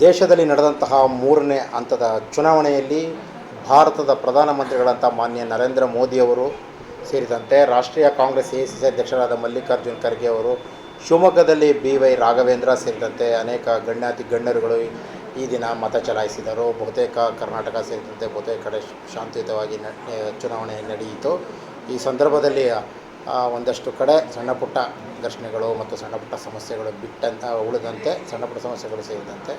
ದೇಶದಲ್ಲಿ ನಡೆದಂತಹ ಮೂರನೇ ಹಂತದ ಚುನಾವಣೆಯಲ್ಲಿ ಭಾರತದ ಪ್ರಧಾನಮಂತ್ರಿಗಳಂಥ ಮಾನ್ಯ ನರೇಂದ್ರ ಮೋದಿಯವರು ಸೇರಿದಂತೆ ರಾಷ್ಟ್ರೀಯ ಕಾಂಗ್ರೆಸ್ ಎ ಸಿ ಸಿ ಅಧ್ಯಕ್ಷರಾದ ಮಲ್ಲಿಕಾರ್ಜುನ್ ಖರ್ಗೆ ಅವರು, ಶಿವಮೊಗ್ಗದಲ್ಲಿ ಬಿ ವೈ ರಾಘವೇಂದ್ರ ಸೇರಿದಂತೆ ಅನೇಕ ಗಣ್ಯಾತಿ ಗಣ್ಯರುಗಳು ಈ ದಿನ ಮತ ಚಲಾಯಿಸಿದರು. ಬಹುತೇಕ ಕರ್ನಾಟಕ ಸೇರಿದಂತೆ ಬಹುತೇಕ ಕಡೆ ಶಾಂತಿಯುತವಾಗಿ ಚುನಾವಣೆ ನಡೆಯಿತು. ಈ ಸಂದರ್ಭದಲ್ಲಿ ಒಂದಷ್ಟು ಕಡೆ ಸಣ್ಣ ಪುಟ್ಟ ಘರ್ಷಣೆಗಳು ಮತ್ತು ಸಣ್ಣ ಪುಟ್ಟ ಸಮಸ್ಯೆಗಳು ಬಿಟ್ಟಂತ, ಉಳಿದಂತೆ, ಸಣ್ಣ ಪುಟ್ಟ ಸಮಸ್ಯೆಗಳು ಸೇರಿದಂತೆ,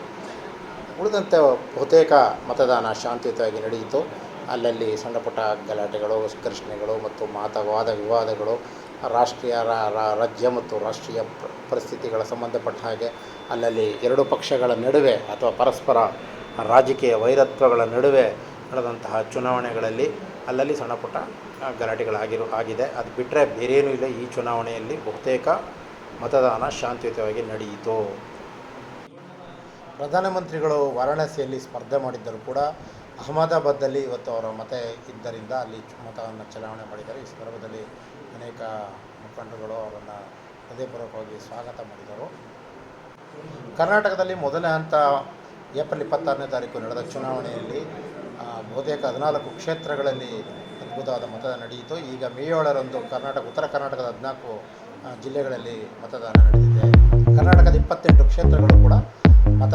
ಉಳಿದಂತೆ ಬಹುತೇಕ ಮತದಾನ ಶಾಂತಿಯುತವಾಗಿ ನಡೆಯಿತು. ಅಲ್ಲಲ್ಲಿ ಸಣ್ಣ ಪುಟ್ಟ ಗಲಾಟೆಗಳು, ಘರ್ಷಣೆಗಳು ಮತ್ತು ಮಾತವಾದ ವಿವಾದಗಳು, ರಾಷ್ಟ್ರೀಯ ರಾಜ್ಯ ಮತ್ತು ರಾಷ್ಟ್ರೀಯ ಪರಿಸ್ಥಿತಿಗಳ ಸಂಬಂಧಪಟ್ಟ ಹಾಗೆ ಅಲ್ಲಲ್ಲಿ ಎರಡು ಪಕ್ಷಗಳ ನಡುವೆ ಅಥವಾ ಪರಸ್ಪರ ರಾಜಕೀಯ ವೈರತ್ವಗಳ ನಡುವೆ ನಡೆದಂತಹ ಚುನಾವಣೆಗಳಲ್ಲಿ ಅಲ್ಲಲ್ಲಿ ಸಣ್ಣ ಪುಟ್ಟ ಗಲಾಟೆಗಳಾಗಿರೋ, ಆಗಿದೆ. ಅದು ಬಿಟ್ಟರೆ ಬೇರೇನೂ ಇಲ್ಲ. ಈ ಚುನಾವಣೆಯಲ್ಲಿ ಬಹುತೇಕ ಮತದಾನ ಶಾಂತಿಯುತವಾಗಿ ನಡೆಯಿತು. ಪ್ರಧಾನಮಂತ್ರಿಗಳು ವಾರಾಣಸಿಯಲ್ಲಿ ಸ್ಪರ್ಧೆ ಮಾಡಿದ್ದರೂ ಕೂಡ ಅಹಮದಾಬಾದಲ್ಲಿ ಇವತ್ತು ಅವರ ಮತ ಇದ್ದರಿಂದ ಅಲ್ಲಿ ಮತವನ್ನು ಚಲಾವಣೆ ಮಾಡಿದ್ದಾರೆ. ಈ ಸಂದರ್ಭದಲ್ಲಿ ಅನೇಕ ಮುಖಂಡರುಗಳು ಅವರನ್ನು ಹೃದಯಪೂರ್ವಕವಾಗಿ ಸ್ವಾಗತ ಮಾಡಿದರು. ಕರ್ನಾಟಕದಲ್ಲಿ ಮೊದಲನೇ ಹಂತ ಏಪ್ರಿಲ್ ಇಪ್ಪತ್ತಾರನೇ ತಾರೀಕು ನಡೆದ ಚುನಾವಣೆಯಲ್ಲಿ ಬಹುತೇಕ ಹದಿನಾಲ್ಕು ಕ್ಷೇತ್ರಗಳಲ್ಲಿ ಅದ್ಭುತವಾದ ಮತದಾನ ನಡೆಯಿತು. ಈಗ ಮೇ ಏಳರಂದು ಕರ್ನಾಟಕ ಉತ್ತರ ಕರ್ನಾಟಕದ ಹದಿನಾಲ್ಕು ಆ, ಜಿಲ್ಲೆಗಳಲ್ಲಿ ಮತದಾನ ನಡೆದಿದೆ. ಕರ್ನಾಟಕದ ಇಪ್ಪತ್ತೆಂಟು ಕ್ಷೇತ್ರಗಳು ಕೂಡ ಮತ